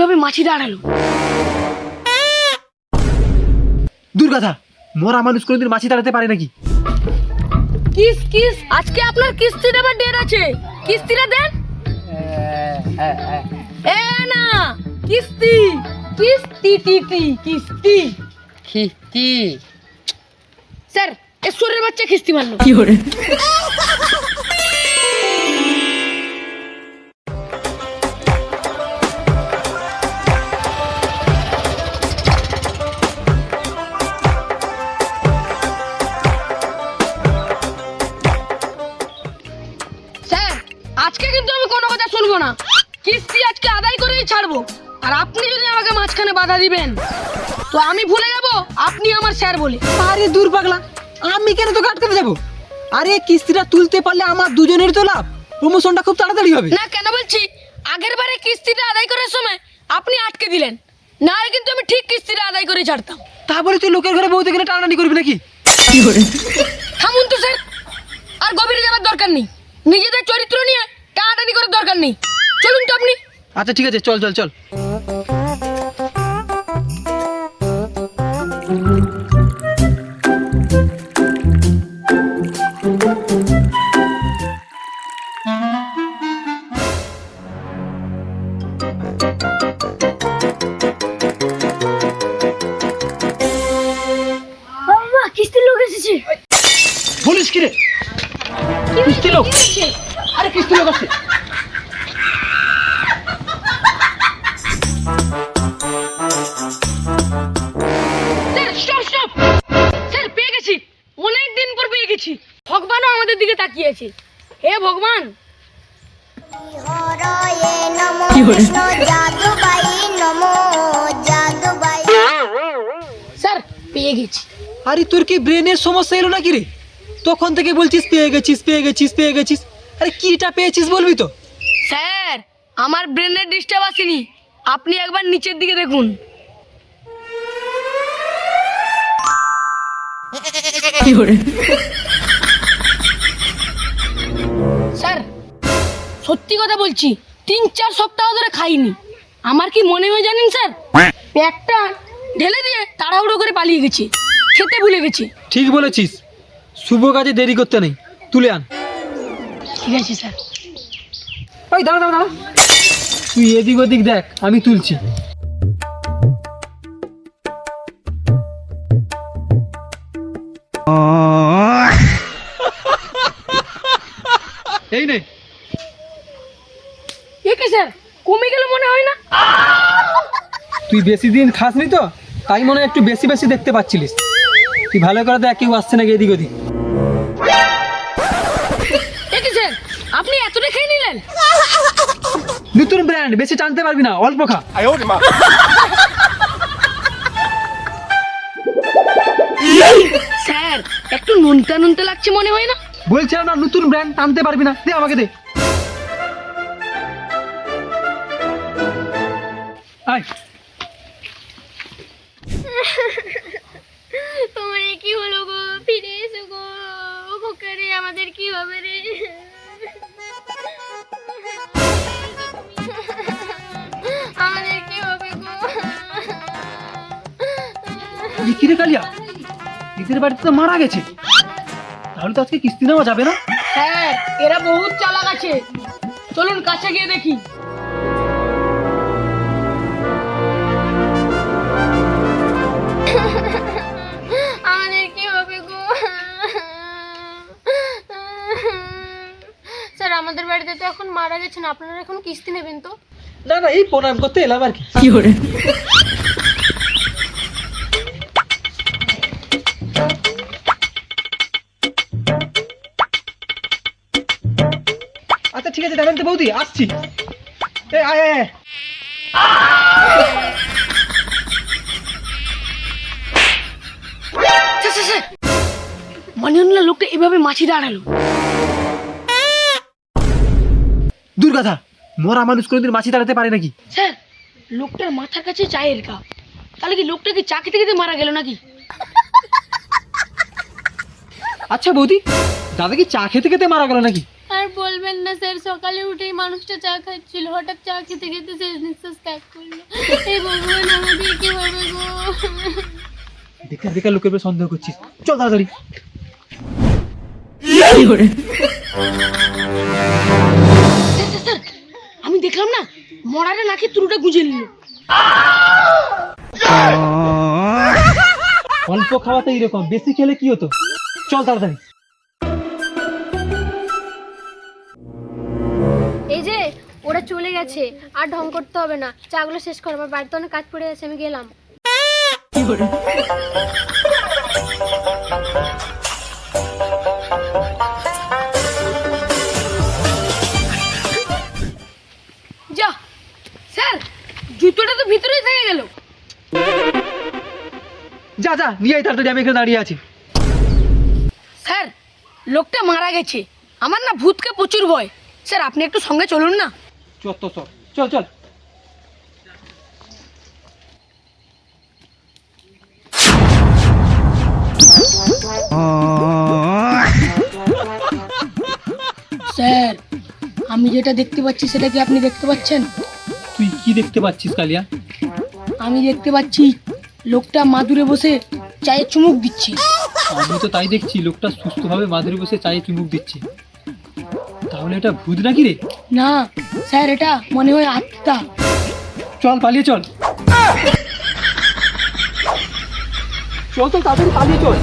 এভাবে মাছি দাঁড়াল? দুর্গাধা মরা মানুষ কোনোদিন মাছি দাঁড়াতে পারে নাকি? কিস কিস আজকে আপনার কিস্তি দেবার ডেট আছে। কিস্তিটা দেন। এ না কিস্তি কিস্তি টি টি কিস্তি। খিস্তি স্যার ঈশ্বরের বাচ্চা কিস্তি মারলো। স্যার আজকে কিন্তু আমি কোনো কথা শুনব না। কিস্তি আজকে আদায় করেই ছাড়বো। আর আপনি যদি আমাকে মাঝখানে বাধা দিবেন তো আমি ভুলে যাব আপনি আমার স্যার বলে। আরে দূর পাগলা আমি কেন তোকে আটকাতে যাব? আরে কিস্তিটা তুলতে পারলে আমার দুজনের তো লাভ। প্রমোশনটা খুব তাড়াতাড়ি হবে। না কেন বলছি? আগের বারে কিস্তিটা আদায় করার সময় আপনি আটকে দিলেন। না কিন্তু আমি ঠিক কিস্তিটা আদায় করে ছাড়তাম। তারপরে তুই লোকের ঘরে বউতে গেলে টানাটানি করবি নাকি? থামুন তো স্যার। আর গভীরে যাওয়ার দরকার নেই। নিজেদের চরিত্র নিয়ে টানাটানি করার দরকার নেই। চলুন তো আপনি। আচ্ছা ঠিক আছে চল চল চল। স্টপ স্টপ স্যার পেয়ে গেছি। অনেক দিন পর পেয়ে গেছি। ভগবানও আমাদের দিকে তাকিয়েছে। হে ভগবান। স্যার পেয়ে গেছি। আরে তোর কি ব্রেনের সমস্যা এলো নাকি রে? তখন থেকে বলছিস পেয়ে গেছিস পেয়ে গেছিস পেয়ে গেছিস। আরে কিটা পেয়েছিস বলবি তো? স্যার আমার ব্রেনের ডিস্টার্ব আসেনি। আপনি একবার নিচের দিকে দেখুন। স্যার সত্যি কথা বলছি তিন চার সপ্তাহ ধরে খাইনি। আমার কি মনে হয় জানেন স্যার? প্যাকটা ঢেলে দিয়ে তাড়াহুড়ো করে পালিয়ে গেছি খেতে ভুলে গেছি। ঠিক বলেছিস। শুভ কাজে দেরি করতে নেই। তুলে আন। ঠিক আছে স্যার। ওই দাঁড়া দাঁড়া দাঁড়া। তুই এদিক ওদিক দেখ আমি তুলছি। এ কি স্যার কমে গেল মনে হয় না? তুই বেশি দিন খাসনি তো তাই মনে হয় একটু বেশি বেশি দেখতে পাচ্ছিলিস। তুই ভালো করে দেখ কেউ আসছে নাকি এদিক ওদিক। এ স্যার আপনি এতটা খেয়ে নিলেন? নতুন ব্র্যান্ড বেশি টানতে পারবি না অল্প খা। স্যার একটু নুনতা নুনতা লাগছে মনে হয় না? বলছিলাম না নতুন ব্র্যান্ড টানতে পারবি না দে আমাকে দে। আয়। তোমার কি হলো গো? ফিরে এসো গো। খোকা রে আমাদের কি হবে রে? আমাদের কি হবে গো? এই কি রে কালিয়া? এদের বাড়িতে তো মারা গেছে। তাহলে তো আজকে কিস্তি নেওয়া যাবে না? স্যার এরা বহুত চালাক আছে। চলুন কাছে গিয়ে দেখি। আমাদের বাড়িতে তো এখন মারা গেছেন আপনারা এখন কিস্তি নেবেন তো? না না এই প্রণাম করতে এলাম আর কি। করে? আচ্ছা ঠিক আছে দাঁড়ান তো বৌদি আসছি। এই আয় আয়। মনে লোকটা এভাবে মাছি দাঁড়াল। দুর্গাধা মরা মানুষ কোনোদিন মাছি দাঁড়াতে পারে নাকি? স্যার লোকটার মাথার কাছে চায়ের কাপ তাহলে কি লোকটা কি চা খেতে খেতে মারা গেল নাকি? আচ্ছা বৌদি দাদা কি চা খেতে খেতে মারা গেল নাকি? আর বলবেন না স্যার সকালে উঠেই মানুষটা চা খাচ্ছিল। হঠাৎ চা খেতে খেতে শেষ নিঃশ্বাস ত্যাগ করল। এই ভগবান আমাদের কি হবে গো? বেকার বেকার লোকের উপর সন্দেহ করছিস। চল তাড়াতাড়ি। স্যার, স্যার, স্যার, আমি দেখলাম না মরাটা নাকি তুরুটা গুঁজে নিল। অল্প খাওয়াতে এরকম বেশি খেলে কি হতো? চল তাড়াতাড়ি। এই যে ওরা চলে গেছে আর ঢং করতে হবে না। চাগুলো শেষ করো আমার বাড়িতে অনেক কাজ পড়ে আছে আমি গেলাম। যা যা নিয়ে আয় তাড়াতাড়ি আমি এখানে দাঁড়িয়ে আছি। স্যার লোকটা মারা গেছে। আমার না ভূতকে প্রচুর ভয়। স্যার আপনি একটু সঙ্গে চলুন না। চত্ব চল চল চল। স্যার আমি যেটা দেখতে পাচ্ছি সেটা কি আপনি দেখতে পাচ্ছেন? তুই কি দেখতে পাচ্ছিস কালিয়া? আমি দেখতে পাচ্ছি লোকটা মাদুরে বসে চায়ে চুমুক দিচ্ছে। আমি তো তাই দেখছি লোকটা সুস্থভাবে মাদুরে বসে চায়ে চুমুক দিচ্ছে। তাহলে এটা ভূত নাকি রে? না স্যার এটা মনে হয় আত্মা। চল পালিয়ে চল। চল তো তাদের পালিয়ে চল।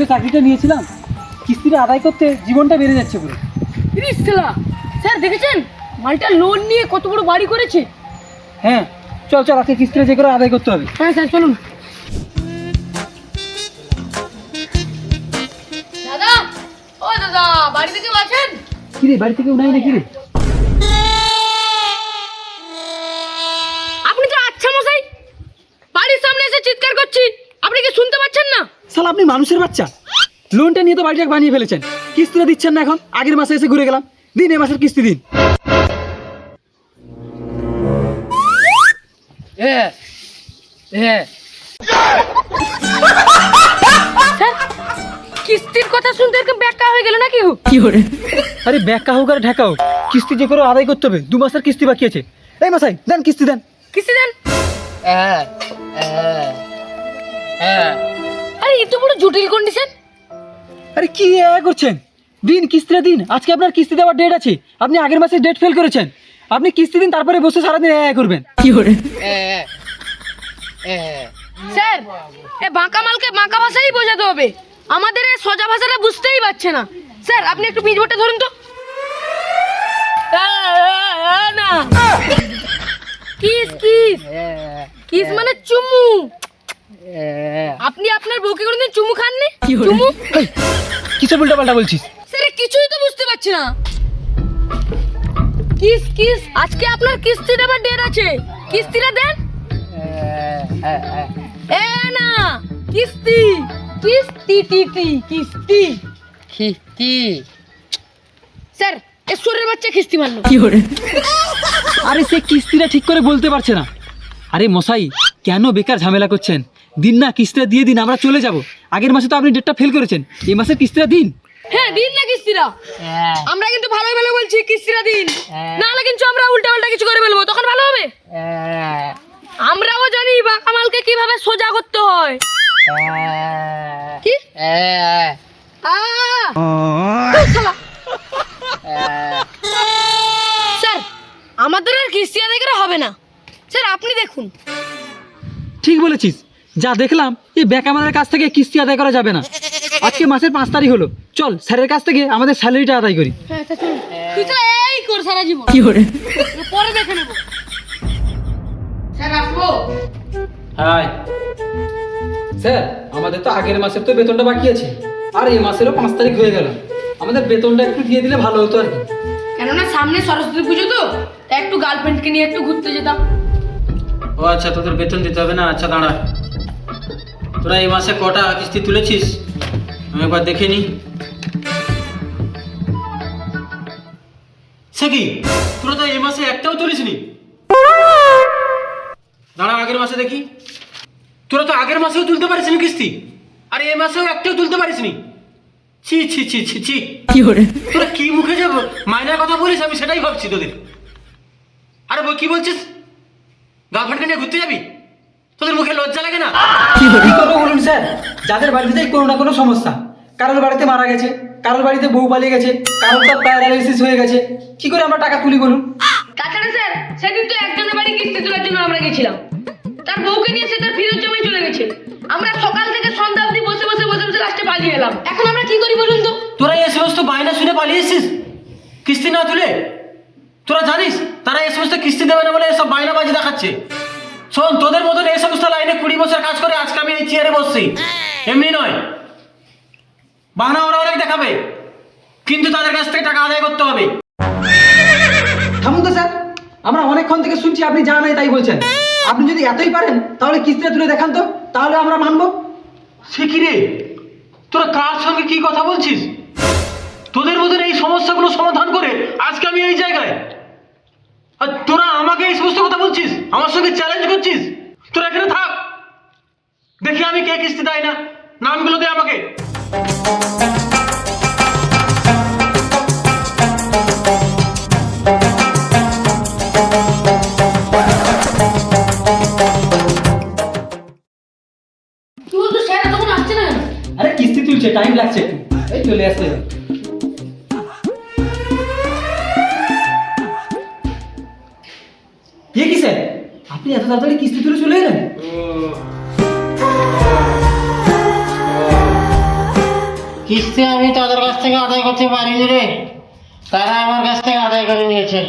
যে চাকরিটা নিয়েছিলাম। কিস্তিটা আদায় করতে জীবনটা বেড়ে যাচ্ছে পুরো। স্যার দেখেছেন? মালটা লোন নিয়ে কত বড় বাড়ি করেছে? হ্যাঁ চল চল আজকে কিস্তিটা যে করে আদায় করতে হবে। হ্যাঁ স্যার চলুন। দাদা ও দাদা বাড়িতে কেউ আছেন? কিরে বাড়ি থেকে উনাই নাকি রে আপনি তো আচ্ছা মশাই বাড়ির সামনে এসে চিৎকার করছি আপনি কি শুনতে পাচ্ছেন না সাল আপনি মানুষের বাচ্চা। লোনটা নিয়ে তো বাড়িটা বানিয়ে ফেলেছেন। কিস্তিটা দিচ্ছেন না এখন? আগের মাসে এসে ঘুরে গেলাম। দিন এ মাসের কিস্তি দিন। স্যার কিস্তির কথা শুনতে এরকম ব্যাখ্যা হয়ে গেল নাকি? আরে ব্যাখ্যা হোক আর ঢাকা হোক। কিস্তি যে করে আদায় করতে হবে দু মাসের কিস্তি বাকি আছে। এই মাসাই দেন কিস্তি দেন। কিস্তি দেন। আরে এত বড় জটিল কন্ডিশন আরে কি এ করছেন? দিন কিস্তিটা দিন। আজকে আপনার কিস্তি দেওয়ার ডেট আছে। আপনি আগের মাসে ডেট ফেল করেছেন। আপনি কিস্তি দিন তারপরে বসে সারাদিন এ করবেন। স্যার এ বাঁকা মালকে বাঁকা ভাষাই বোঝাতে হবে। আমাদের এই সোজা ভাষাটা বুঝতেই পারছে না। স্যার আপনি একটু পিচবোর্ডটা ধরুন তো। না কিস কিস। কিস মানে চুমু। আপনি আপনার বউকে কোনোদিন চুমু খাননি? চুমু? কিসব উল্টা পাল্টা বলছিস? স্যার কিছুই তো বুঝতে পারছি না। কিস কিস আজকে আপনার কিস্তি দেবার ডেট আছে। কিস্তিটা দেন। এ না কিস্তি কিস্তি টি টি কিস্তি? খিস্তি স্যার এ সুরের বাচ্চা কিস্তি মারলো। আরে সে কিস্তিটা ঠিক করে বলতে পারছে না। আরে মশাই কেন বেকার ঝামেলা করছেন? দিন না কিস্তিটা দিয়ে দিন আমরা চলে যাব। আগের মাসে তো আপনি ডেটটা ফেল করেছেন এই মাসের কিস্তিটা দিন। হ্যাঁ দিন না কিস্তিটা আমরা কিন্তু ভালো ভালো বলছি কিস্তিরা দিন। নাহলে কিন্তু আমরা উল্টা উল্টা কিছু করে ফেলব তখন ভালো হবে। আমরাও জানি বাঁকা মালকে কীভাবে সোজা করতে হয়। কি? স্যার আমাদের আর কিস্তি আদায় করা হবে না। স্যার আপনি দেখুন। ঠিক বলেছিস। যা দেখলাম এই ব্যাক আমাদের কাছ থেকে কিস্তি আদায় করা যাবে না। আজকে মাসের পাঁচ তারিখ হলো। চল স্যারের কাছ থেকে আমাদের স্যালারিটা আদায় করি। হ্যাঁ তুই তো এই কর সারা জীবন। পরে দেখে নেব। স্যার আসব? হাই। স্যার আমাদের তো আগের মাসের তো বেতনটা বাকি আছে। আর এই মাসেরও পাঁচ তারিখ হয়ে গেল। আমাদের বেতনটা একটু দিয়ে দিলে ভালো হতো আর কি। কেননা সামনে সরস্বতী পুজো তো একটু গার্লফ্রেন্ডকে নিয়ে একটু ঘুরতে যেতাম। ও আচ্ছা তোদের বেতন দিতে হবে না? আচ্ছা দাঁড়া। তোরা এই মাসে কটা কিস্তি তুলেছিস? আমি একবার দেখে নি। সে কি? তোরা তো এই মাসে একটাও তুলিসনি। দাঁড়া আগের মাসে দেখি। তোরা তো আগের মাসেও তুলতে পারিসনি কিস্তি। আর এই মাসেও একটাও তুলতে পারিসনি। ছি ছি ছি ছি ছি। কি করে তোরা কি মুখে যাব মাইনার কথা বলিস আমি সেটাই ভাবছি তোদের। আরে বই কি বলছিস? গার্লফ্রেন্ডকে নিয়ে ঘুরতে যাবি? তোদের মুখে লজ্জা লাগে না? কি করে কি করব বলুন স্যার? যাদের বাড়িতেই কোনো না কোনো সমস্যা কারোর বাড়িতে মারা গেছে কারোর বাড়িতে বউ পালিয়ে গেছে কারোর তো প্যারালাইসিস হয়ে গেছে কি করে আমরা টাকা তুলি বলুন? তাছাড়া স্যার সেদিন তো একজনের বাড়ি কিস্তি তোলার জন্য আমরা গেছিলাম। তার বউকে নিয়ে সে তার ফিরত জমায় চলে গেছে। আমরা সকাল থেকে সন্ধ্যা অবধি বসে বসে বসে বসে লাস্টে পালিয়ে এলাম। এখন আমরা কি করি বলুন তো? তোরা এই সমস্ত বায়না শুনে পালিয়েছিস কিস্তি না তুলে? তোরা জানিস তারা এই সমস্ত কিস্তি দেবে না বলে এসব বায়না বাজি দেখাচ্ছে? শোন তোদের মতন এই সমস্ত লাইনে কুড়ি বছর কাজ করে আজকে আমি এই চেয়ারে বসছি। এমনি নয়। বাহানা ওরা অনেক দেখাবে। কিন্তু তাদের কাছ থেকে টাকা আদায় করতে হবে। থামুন তো স্যার আমরা অনেকক্ষণ থেকে শুনছি আপনি যা নাই তাই বলছেন। আপনি যদি এতই পারেন তাহলে কিস্তিটা তুলে দেখান তো। তাহলে আমরা মানবো। সে কি রে? তোরা কার সঙ্গে কি কথা বলছিস? তোদের মধ্যে এই সমস্যাগুলো সমাধান করে আজকে আমি এই জায়গায় আর তোরা আমাকে এই সমস্ত কথা বলছিস? আমার সঙ্গে চ্যালেঞ্জ করছিস? তোরা এখানে থাক। দেখি আমি কে কিস্তি দেয় না। নামগুলো দে আমাকে। কিস্তি আমি তাদের কাছ থেকে আদায় করতে পারিনি রে। তারা আমার কাছ থেকে আদায় করে নিয়েছে।